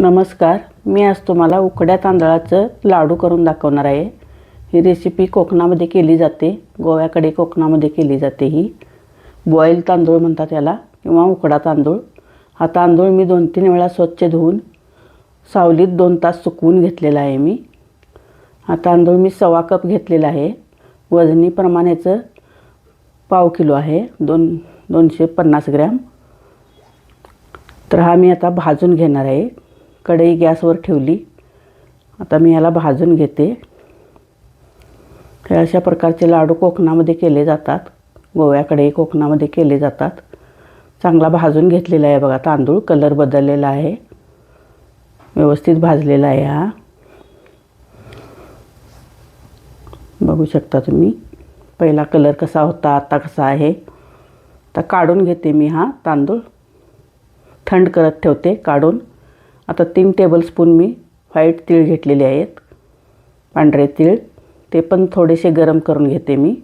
नमस्कार मी आज तुम्हाला उकड्या तांदळाचं लाडू करून दाखवणार आहे. ही रेसिपी कोकणामध्ये केली जाते गोव्याकडे कोकणामध्ये केली जाते ही. बॉईल तांदूळ म्हणतात याला किंवा उकडा तांदूळ. हा तांदूळ मी दोन तीन वेळा स्वच्छ धुवून सावलीत दोन तास सुकवून घेतलेला आहे मी. हा तांदूळ मी सव्वा कप घेतलेला आहे. वजनीप्रमाणेचं पाव किलो आहे दोन दोनशे पन्नास ग्रॅम. तर हा मी आता भाजून घेणार आहे. कढई गॅसवर ठेवली. आता मी याला भाजून घेते. हे अशा प्रकारचे लाडू कोकणामध्ये केले जातात. गोव्याकडे कोकणामध्ये केले जातात. चांगला भाजून घेतलेला आहे बघा तांदूळ कलर बदललेला आहे. व्यवस्थित भाजलेला आहे हा. बघू शकता तुम्ही पहिला कलर कसा होता आता कसा आहे. आता काढून घेते मी हा तांदूळ. थंड करत ठेवते काढून. आता तीन टेबलस्पून मी व्हाईट तीळ घेतलेले आहेत. पांढरे तीळ. ते पण थोडेसे गरम करून घेते मी.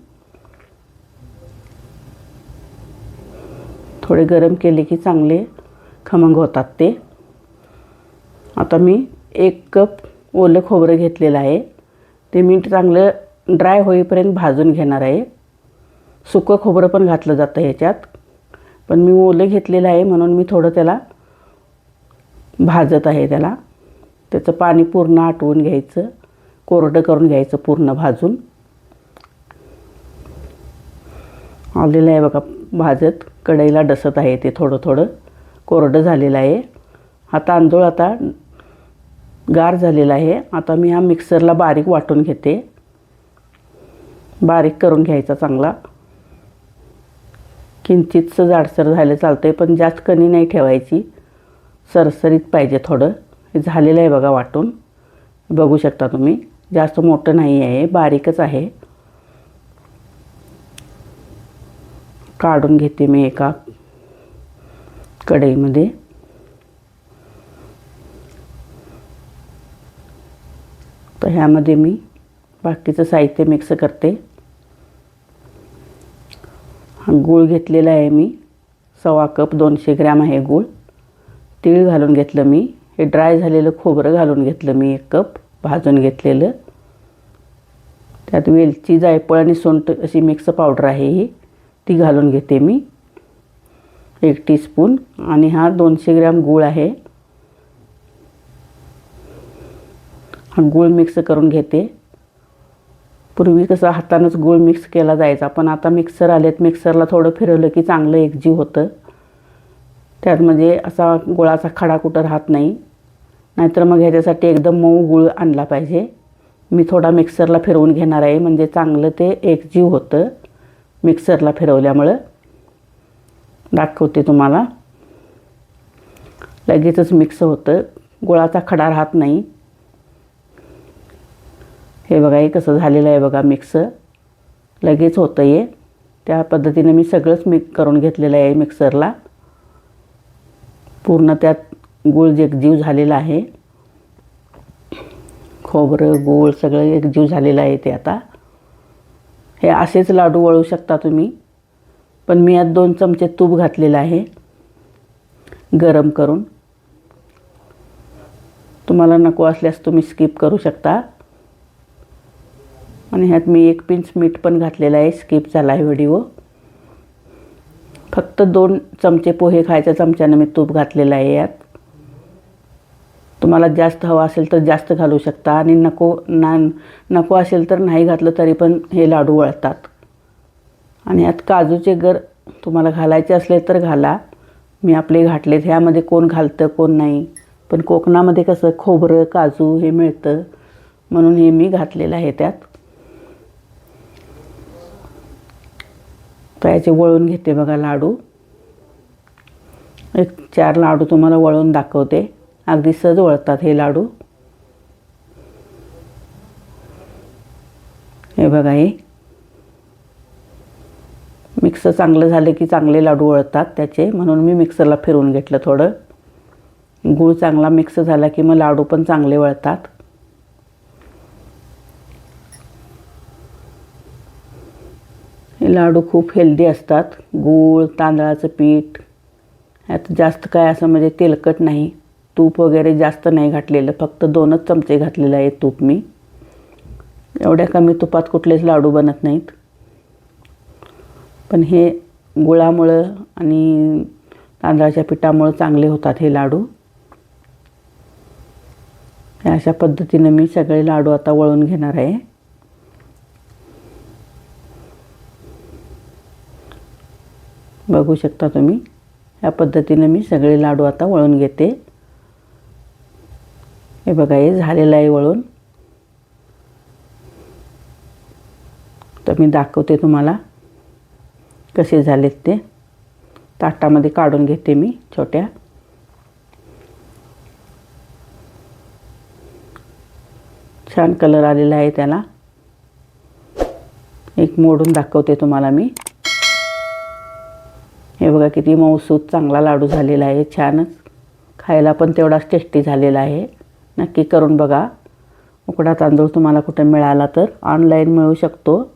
थोडे गरम केले की चांगले खमंग होतात ते. आता मी एक कप ओलं खोबरं घेतलेलं आहे. ते मी चांगलं ड्राय होईपर्यंत भाजून घेणार आहे. सुकं खोबरं पण घातलं जातं ह्याच्यात. पण मी ओलं घेतलेलं आहे म्हणून मी थोडं त्याला भाजत आहे त्याला. त्याचं पाणी पूर्ण आटवून घ्यायचं. कोरडं करून घ्यायचं पूर्ण भाजून. आलेलं आहे बघा भाजत. कढईला डसत आहे ते थोडं थोडं कोरडं झालेलं आहे. हा तांदूळ आता गार झालेला आहे. आता मी हा मिक्सरला बारीक वाटून घेते. बारीक करून घ्यायचा चांगला. किंचितचं जाडसर झालं चालतं आहे पण जास्त कणी नाही ठेवायची. सरसरीत पाहिजे थोडं. हे झालेलं आहे बघा वाटून. बघू शकता तुम्ही. जास्त मोठं नाही आहे. बारीकच आहे. काढून घेते मी एका कढईमध्ये. तर ह्यामध्ये मी बाकीचं साहित्य मिक्स करते. हा गूळ घेतलेला आहे मी. सव्वा कप दोनशे ग्रॅम आहे गूळ. तीळ घालून घेतलं मी. हे ड्राय झालेलं खोबरं घालून घेतलं मी एक कप भाजून घेतलेलं. त्यात वेलची जायफळ आणि सोंट अशी मिक्स पावडर आहे ही. ती घालून घेते मी. एक टीस्पून आणि हा दोनशे ग्रॅम गूळ आहे. हा गूळ मिक्स करून घेते. पूर्वी कसं हातानंच गूळ मिक्स केला जायचा पण आता मिक्सर आलेत. मिक्सरला थोडं फिरवलं की चांगलं एकजीव होतं. त्यात म्हणजे असा गुळाचा खडा कुठं राहत नाही. नाहीतर मग ह्याच्यासाठी एकदम मऊ गुळ आणला पाहिजे. मी थोडा मिक्सरला फिरवून घेणार आहे. म्हणजे चांगलं ते एकजीव होतं मिक्सरला फिरवल्यामुळं. दाखवते तुम्हाला. लगेचच मिक्स होतं. गुळाचा खडा राहत नाही. हे बघा हे कसं झालेलं आहे बघा मिक्स लगेच होतं आहे त्या पद्धतीने मी सगळंच मिक्स करून घेतलेलं आहे मिक्सरला. पूर्ण त्यात गूळ एकजीव झालेला आहे. खोबरं गूळ सगळं एकजीव झालेलं आहे ते आता. हे असेच लाडू वळू शकता तुम्ही. पण मी यात दोन चमचे तूप घातलेलं आहे. गरम करून. तुम्हाला नको असल्यास तुम्ही स्किप करू शकता. आणि ह्यात मी एक पिंच मीठ पण घातलेलं आहे. स्किप झाला आहे व्हिडिओ फक्त दोन चमचे पोहे खायच्या चमच्यानं मी तूप घातलेलं आहे यात. तुम्हाला जास्त हवं असेल तर जास्त घालू शकता आणि नको ना नको असेल तर नाही घातलं तरी पण हे लाडू वळतात. आणि यात काजूचे गर तुम्हाला घालायचे असले तर घाला. मी आपले घातलेत ह्यामध्ये कोण घालतं कोण नाही. पण कोकणामध्ये कसं खोबरं काजू हे मिळतं. म्हणून हे मी घातलेलं आहे त्यात. तर याचे वळून घेते बघा लाडू. एक चार लाडू तुम्हाला वळून दाखवते. अगदी सहज वळतात हे लाडू. हे बघा हे. मिक्सर चांगलं झालं की चांगले लाडू वळतात त्याचे. म्हणून मी मिक्सरला फिरवून घेतलं थोडं. गूळ चांगला मिक्स झाला की मग लाडू पण चांगले वळतात. हे लाडू खूप हेल्दी असतात. गूळ तांदळाचं पीठ यात जास्त काय असं म्हणजे तेलकट नाही. तूप वगैरे जास्त नाही घातलेलं. फक्त दोनच चमचे घातलेलं आहे तूप मी. एवढ्या कमी तुपात कुठलेच लाडू बनत नाहीत. पण हे गुळामुळं आणि तांदळाच्या पिठामुळं चांगले होतात हे लाडू. हे अशा पद्धतीनं मी सगळे लाडू आता वळून घेणार आहे. बघू शकता तुम्ही. ह्या पद्धतीनं मी सगळे लाडू आता वळून घेते. हे बघा हे झालेलं आहे वळून. तर मी दाखवते तुम्हाला कसे झालेत ते. ताटामध्ये काढून घेते मी छोट्या. छान कलर आलेला आहे त्याला. एक मोडून दाखवते तुम्हाला मी. बघा किती मऊसूत चांगला लाडू झालेला आहे छानच खायला पण तेवढाच टेस्टी झालेला आहे. नक्की करून बघा. उकडा तांदूळ तुम्हाला कुठे मिळाला तर ऑनलाईन मिळू शकतो.